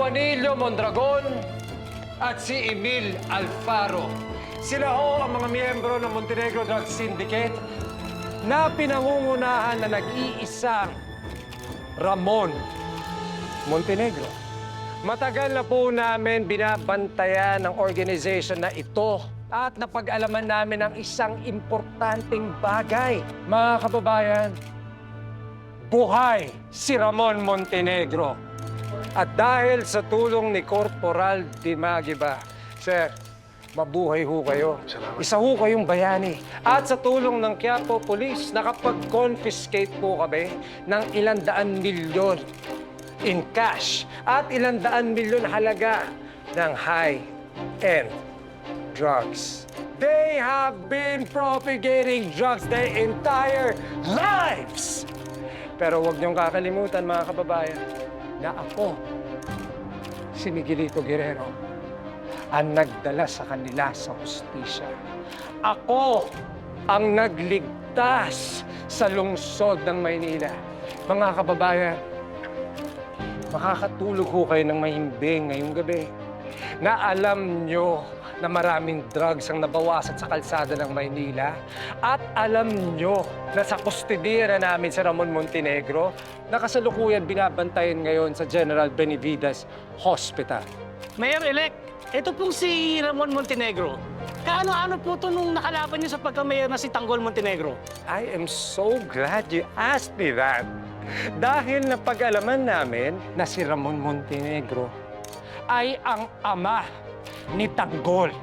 Juanillo Mondragon at si Emil Alfaro. Sila ho ang mga miyembro ng Montenegro Drug Syndicate na pinangungunahan na nag-iisang Ramon Montenegro. Matagal na po namin binabantayan ang organization na ito at napag-alaman namin ang isang importanteng bagay. Mga kababayan, buhay si Ramon Montenegro. At dahil sa tulong ni Corporal Dimagiba, Sir, mabuhay ho kayo. Isa ho kayong bayani. At sa tulong ng Quiapo Police, nakapag-confiscate po kami ng ilang daan milyon in cash at ilang daan milyon halaga ng high-end drugs. They have been propagating drugs their entire lives! Pero huwag niyong kakalimutan, mga kababayan, na ako, si Miguelito Guerrero, ang nagdala sa kanila sa hustisya. Ako ang nagligtas sa lungsod ng Maynila. Mga kababayan, makakatulog ho kayo ng mahimbing ngayong gabi na alam nyo na maraming drugs ang nabawasan sa kalsada ng Maynila at alam nyo na sa kustidira namin sa Ramon Montenegro na kasalukuyan binabantayan ngayon sa General Benavides Hospital. Mayor-elect, ito pong si Ramon Montenegro. Kaano-ano po ito nung nakalaban niyo sa pagka-mayor na si Tanggol Montenegro? I am so glad you asked me that. Dahil napag-alaman namin na si Ramon Montenegro ay ang ama ni Tanggol.